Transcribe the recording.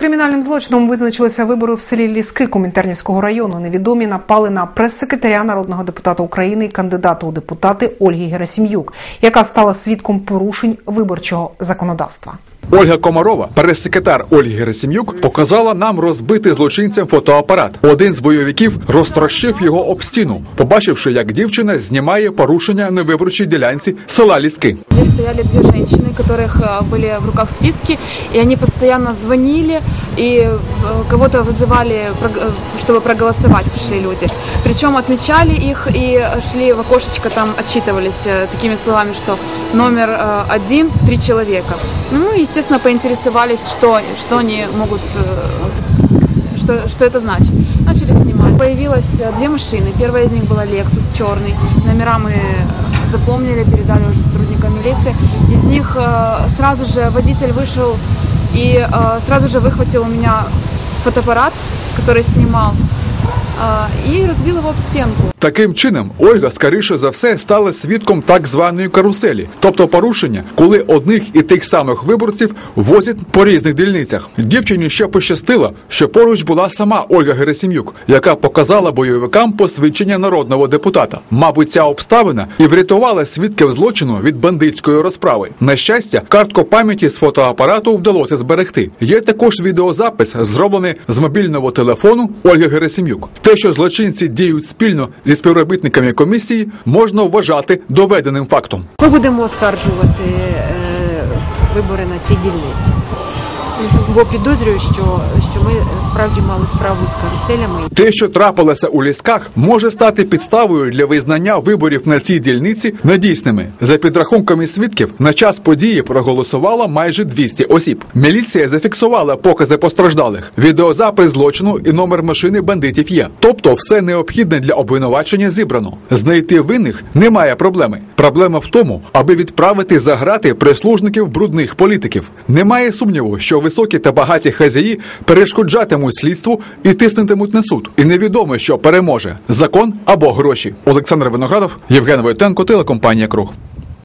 Кримінальним злочином визначилися вибори в селі Ліски Комінтернівського району. Невідомі напали на прес-секретаря народного депутата України і кандидата у депутати Ольги Герасім'юк, яка стала свідком порушень виборчого законодавства. Ольга Комарова, прес-секретар Ольги Герасим'юк, показала нам розбитий злочинцем фотоапарат. Один з бойовиків розтрощив його об стіну, побачивши, як дівчина знімає порушення на виборчій ділянці села Ліски. Здесь стояли две женщины, у которых э, были в руках списки, и они постоянно звонили и э, кого-то вызывали, э, чтобы проголосовать пришли люди. Причем отмечали их и шли в окошечко, там отчитывались э, такими словами, что номер э, один, три человека. Ну, естественно, поинтересовались, что, что они могут, э, что, что это значит. Начали снимать. Появилось э, две машины. Первая из них была Lexus черный. Номера мы запомнили, передали уже сотрудникам милиции. Из них э, сразу же водитель вышел и э, сразу же выхватил у меня фотоаппарат, который снимал, э, и разбил об стенку. Таким чином, Ольга, скоріше за все, стала свідком так званої каруселі, тобто порушення, коли одних і тих самих виборців возять по різних дільницях. Дівчині ще пощастило, що поруч була сама Ольга Герасим'юк, яка показала бойовикам посвідчення народного депутата. Мабуть, ця обставина і врятувала свідків злочину від бандитської розправи. На щастя, картку пам'яті з фотоапарату вдалося зберегти. Є також відеозапис, зроблений з мобільного телефону Ольги Герасим'юк. Те, що злочинці діють спільно зі співробітниками комісії, можна вважати доведеним фактом. Ми будемо оскаржувати е, вибори на цій дільниці. Бо підозрюю, що, що ми справді мали справу з каруселями. Те, що трапилося у лісках, може стати підставою для визнання виборів на цій дільниці недійсними. За підрахунками свідків, на час події проголосувало майже 200 осіб. Міліція зафіксувала покази постраждалих. Відеозапис злочину і номер машини бандитів є. Тобто, все необхідне для обвинувачення зібрано. Знайти винних немає проблеми. Проблема в тому, аби відправити за грати прислужників брудних політиків. Немає сумніву, що високі та багаті хазяї перешкоджатимуть слідству і тиснутимуть на суд. І невідомо, що переможе закон або гроші. Олександр Виноградов, Євген Войтенко, телекомпанія Круг.